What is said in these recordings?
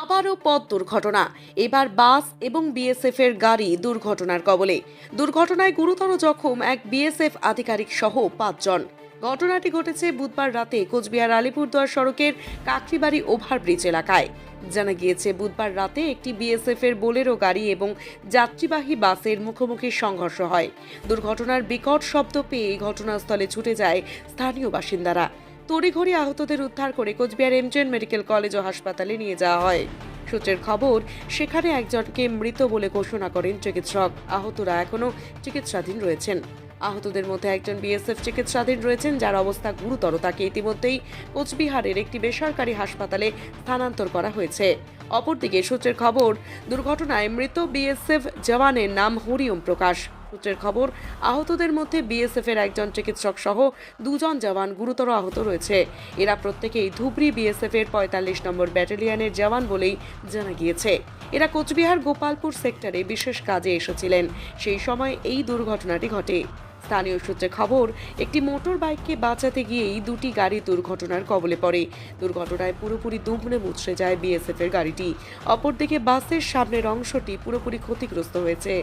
আবারও পথ দুর্ঘটনা। এবার বাস এবং বিএসএফ এর গাড়ি দুর্ঘটনার কবলে। দুর্ঘটনায় গুরুতর জখম এক বিএসএফ আধিকারিক সহ পাঁচজন। ঘটনাটি ঘটেছে বুধবার রাতে কোচবিহার আলিপুরদুয়ার সড়কের কাকরিবাড়ি ওভারব্রিজ এলাকায়। জানা গিয়েছে, বুধবার রাতে একটি বিএসএফ এর বোলেরো গাড়ি এবং যাত্রীবাহী বাসের মুখোমুখি সংঘর্ষ হয়। দুর্ঘটনার বিকট শব্দ পেয়ে ঘটনাস্থলে ছুটে যায় স্থানীয় বাসিন্দারা। তড়িঘড়ি আহতদের উদ্ধার করে কোচবিহার এমজেন মেডিকেল কলেজ ও হাসপাতালে নিয়ে যাওয়া হয়। সূত্রের খবর, সেখানে একজনকে মৃত বলে ঘোষণা করেন চিকিৎসক। আহতরা এখনও চিকিৎসাধীন রয়েছেন। আহতদের মধ্যে একজন বিএসএফ চিকিৎসাধীন রয়েছেন, যার অবস্থা গুরুতর। তাকে ইতিমধ্যেই কোচবিহারের একটি বেসরকারি হাসপাতালে স্থানান্তর করা হয়েছে। অপরদিকে সূত্রের খবর, দুর্ঘটনায় মৃত বিএসএফ জওয়ানের নাম হরিওম প্রকাশ। সূত্রের খবর। আহতদের মধ্যে বিএসএফ এর একজন চিকিৎসক সহ দুজন জওয়ান গুরুতর আহত রয়েছে। এরা প্রত্যেকেই ধুবড়ি বিএসএফ এর পঁয়তাল্লিশ নম্বর ব্যাটালিয়নের জওয়ান বলেই জানা গিয়েছে। এরা কোচবিহার গোপালপুর সেক্টরে বিশেষ কাজে এসেছিলেন। সেই সময় এই দুর্ঘটনাটি ঘটে। স্থানীয় সূত্রে খবর, একটি মোটর বাইককে বাঁচাতে গিয়েই দুটি গাড়ি দুর্ঘটনার কবলে পড়ে। দুর্ঘটনায় পুরোপুরি দুমড়ে মুচড়ে যায় বিএসএফ এর গাড়িটি। অপরদিকে বাসের সামনের অংশটি পুরোপুরি ক্ষতিগ্রস্ত হয়েছে।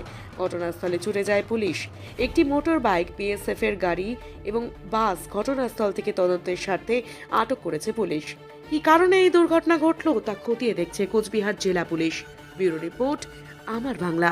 ঘটনাস্থলে ছুটে যায় পুলিশ। একটি মোটর বাইক বিএসএফ এর গাড়ি এবং বাস ঘটনাস্থল থেকে তদন্তের স্বার্থে আটক করেছে পুলিশ। কি কারণে এই দুর্ঘটনা ঘটলো তা খতিয়ে দেখছে কোচবিহার জেলা পুলিশ। ব্যুরো রিপোর্ট, আমার বাংলা।